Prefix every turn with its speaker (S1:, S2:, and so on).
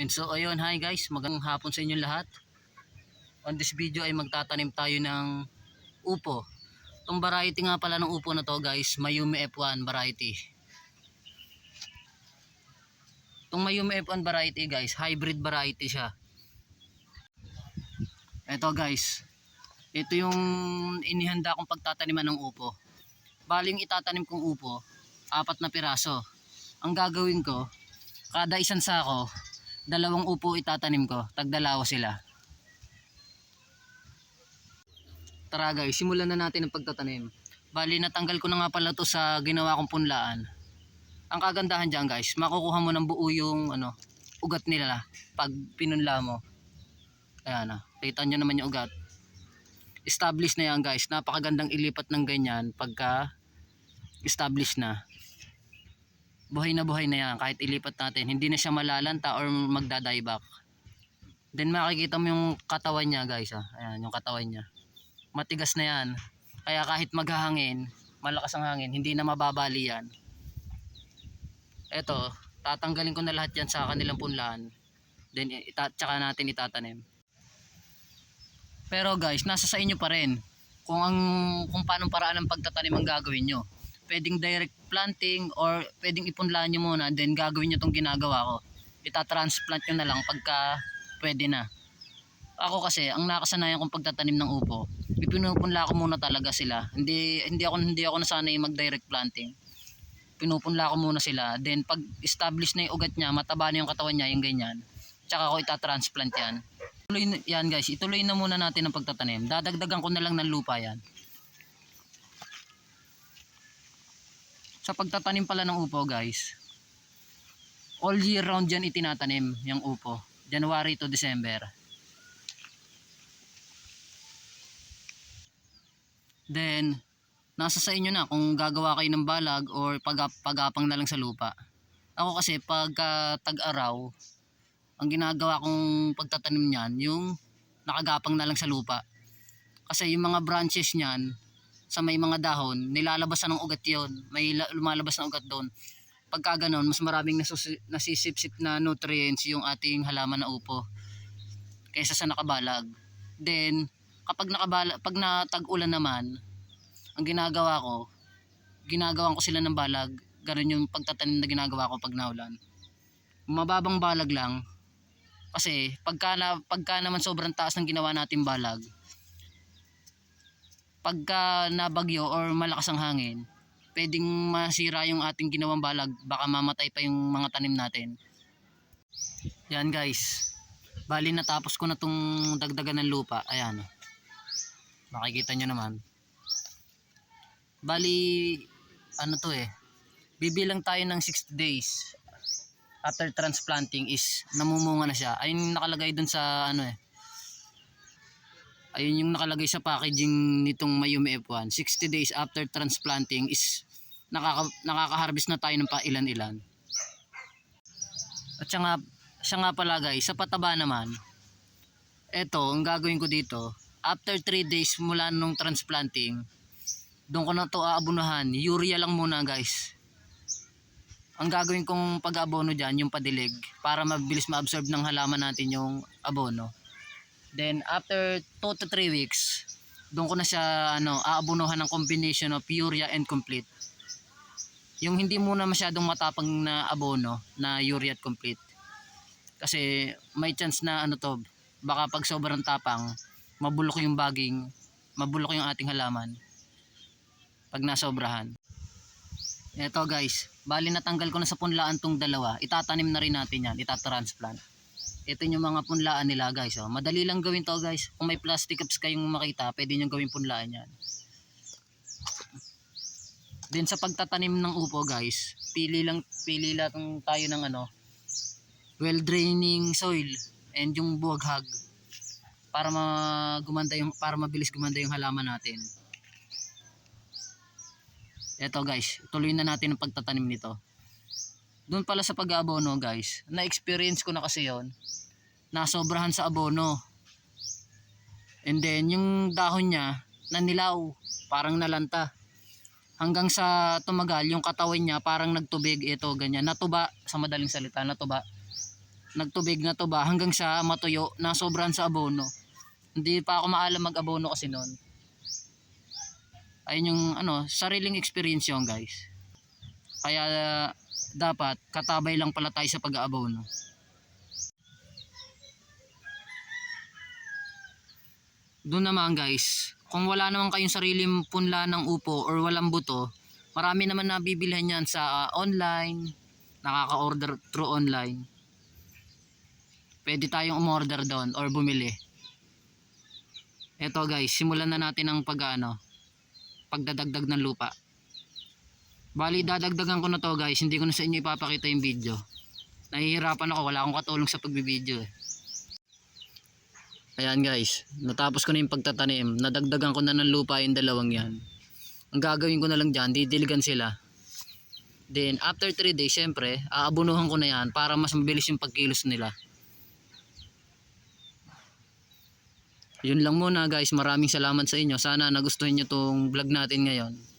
S1: And so ayun, hi guys, magandang hapon sa inyong lahat. On this video ay magtatanim tayo ng upo. Itong variety nga pala ng upo na to guys, Mayumi F1 variety. Itong Mayumi F1 variety guys, hybrid variety siya. Ito guys, ito yung inihanda kong pagtataniman ng upo. Baling itatanim kong upo, apat na piraso. Ang gagawin ko, kada isang sako, dalawang upo itatanim ko, tagdalawa sila. Tara guys, simulan na natin ang pagtatanim. Bali, natanggal ko na nga pala to sa ginawa kong punlaan. Ang kagandahan dyan guys, makukuha mo ng buo yung ano, ugat nila pag pinunla mo. Ayan na, kita nyo naman yung ugat. Established na yan guys, napakagandang ilipat ng ganyan pagka established na. Buhay na buhay na yan, kahit ilipat natin, hindi na siya malalanta or magdadieback. Then makikita mo yung katawan niya guys, ah. ayan yung katawan niya matigas na yan. Kaya kahit maghahangin, malakas ang hangin, hindi na mababali yan. Eto, tatanggalin ko na lahat yan sa kanilang punlaan. Then, ita tsaka natin itatanim. Pero guys, nasa sa inyo pa rin kung ang kung paano paraan ng pagtatanim ang gagawin nyo. Pwedeng direct planting or pwedeng ipunlaan nyo muna then gagawin nyo tong ginagawa ko. Itatransplant nyo na lang pagka pwede na. Ako kasi, ang nakasanayan kong pagtatanim ng upo, ipinupunla ko muna talaga sila. Hindi hindi ako hindi ako nasanay mag-direct planting. Pinupunla ko muna sila. Then pag establish na yung ugat niya, mataba na yung katawan niya, yung ganyan. Tsaka ko itatransplant yan. Tuloy yan guys, ituloy na muna natin ang pagtatanim. Dadagdagan ko na lang ng lupa yan. Sa pagtatanim pala ng upo guys, all year round yan itinatanim yung upo. January to December. Then, nasa sa inyo na kung gagawa kayo ng balag or pag pagapang na lang sa lupa. Ako kasi pagka tag-araw, ang ginagawa kong pagtatanim niyan, yung nakagapang na lang sa lupa. Kasi yung mga branches niyan, sa may mga dahon, nilalabasan ng ugat yon May la- lumalabas na ugat doon. Pagka ganon, mas maraming nasisipsip na nutrients yung ating halaman na upo kaysa sa nakabalag. Then, kapag nakabala, pag natag-ulan naman, ang ginagawa ko, ginagawan ko sila ng balag, ganun yung pagtatanim na ginagawa ko pag naulan. Mababang balag lang, kasi pagka, na, pagka naman sobrang taas ng ginawa natin balag, pagka nabagyo or malakas ang hangin, pwedeng masira yung ating ginawang balag, baka mamatay pa yung mga tanim natin. Yan guys, bali natapos ko na tong dagdagan ng lupa, ayan. Makikita nyo naman. Bali, ano to eh, bibilang tayo ng 60 days after transplanting is namumunga na siya. Ayun nakalagay dun sa ano eh. Ayun yung nakalagay sa packaging nitong Mayumi F1. 60 days after transplanting is nakaka, nakaka-harvest na tayo ng pa ilan-ilan. At siya nga, siya nga pala guys, sa pataba naman, eto, ang gagawin ko dito, after 3 days mula nung transplanting, doon ko na to aabunuhan. Urea lang muna guys. Ang gagawin kong pag-abono dyan, yung padilig, para mabilis ma-absorb ng halaman natin yung abono. Then after 2 to 3 weeks, doon ko na siya ano, aabunuhan ng combination of urea and complete. Yung hindi muna masyadong matapang na abono na urea at complete. Kasi may chance na ano to, baka pag sobrang tapang, mabulok yung baging, mabulok yung ating halaman pag nasobrahan. Ito guys, bali natanggal ko na sa punlaan tong dalawa. Itatanim na rin natin yan, itatransplant. Ito yung mga punlaan nila guys. Oh. Madali lang gawin to guys. Kung may plastic cups kayong makita, pwede nyo gawin punlaan yan. Then sa pagtatanim ng upo guys, pili lang pili lang tayo ng ano, well draining soil and yung buwaghag para magumanda yung para mabilis gumanda yung halaman natin. Eto guys, tuloy na natin ang pagtatanim nito. Doon pala sa pag-abono guys, na-experience ko na kasi yon nasobrahan sa abono. And then yung dahon niya, nanilaw, parang nalanta. Hanggang sa tumagal, yung katawan niya parang nagtubig, ito ganyan, natuba, sa madaling salita, natuba. nagtubig na tuba hanggang sa matuyo na sobran sa abono. Hindi pa ako maalam mag-abono kasi noon. Ayun yung ano, sariling experience yun guys. Kaya dapat katabay lang pala tayo sa pag-aabono. Doon naman guys, kung wala naman kayong sariling punla ng upo or walang buto, marami naman nabibilhan yan sa ah, online, nakaka-order through online. Pwede tayong umorder doon or bumili. Eto guys, simulan na natin ang pag-ano, pagdadagdag ng lupa. Bali, dadagdagan ko na to guys, hindi ko na sa inyo ipapakita yung video. Nahihirapan ako, wala akong katulong sa pagbibideo eh. Ayan guys, natapos ko na yung pagtatanim. Nadagdagan ko na ng lupa yung dalawang yan. Ang gagawin ko na lang dyan, didiligan sila. Then after 3 days, syempre, aabunuhan ko na yan para mas mabilis yung pagkilos nila. Yun lang muna guys, maraming salamat sa inyo. Sana nagustuhan nyo tong vlog natin ngayon.